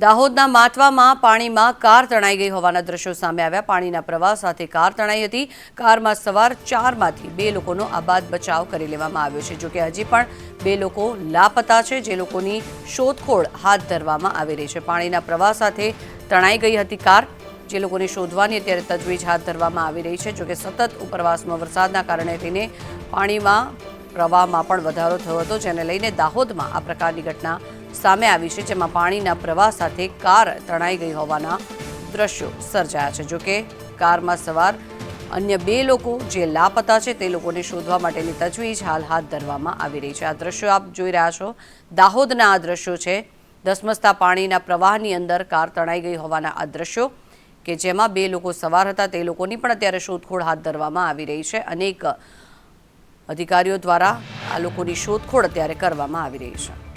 દાહોદના માથવામાં પાણીમાં કાર તણાઈ ગઈ હોવાના દ્રશ્યો સામે આવ્યા. પાણીના પ્રવાહ સાથે કાર તણાઈ હતી. કારમાં સવાર ચારમાંથી બે લોકોનો આબાદ બચાવ કરી લેવામાં આવ્યો છે, જોકે હજી પણ બે લોકો લાપતા છે, જે લોકોની શોધખોળ હાથ ધરવામાં આવી રહી છે. પાણીના પ્રવાહ સાથે તણાઈ ગઈ હતી કાર, જે લોકોને શોધવાની અત્યારે તજવીજ હાથ ધરવામાં આવી રહી છે, જોકે સતત ઉપરવાસમાં વરસાદના કારણે થઈને પાણીમાં પ્રવાહમાં પણ વધારો થયો હતો, જેને લઈને દાહોદમાં આ પ્રકારની ઘટના સામે આવી છે, જેમાં પાણીના પ્રવાહ સાથે કાર તણાઈ ગઈ હોવાના દ્રશ્યો સર્જાયા છે. જોકે કારમાં સવાર અન્ય બે લોકો જે લાપતા છે, તે લોકોને શોધવા માટેની તજવીજ હાલ હાથ ધરવામાં આવી રહી છે. આ દ્રશ્યો આપ જોઈ રહ્યા છો. દાહોદના આ દ્રશ્યો છે. ધસમસતા પાણીના પ્રવાહની અંદર કાર તણાઈ ગઈ હોવાના આ દ્રશ્યો કે જેમાં બે લોકો સવાર હતા, તે લોકોની પણ અત્યારે શોધખોળ હાથ ધરવામાં આવી રહી છે. અનેક અધિકારીઓ દ્વારા આ લોકોની શોધખોળ અત્યારે કરવામાં આવી રહી છે.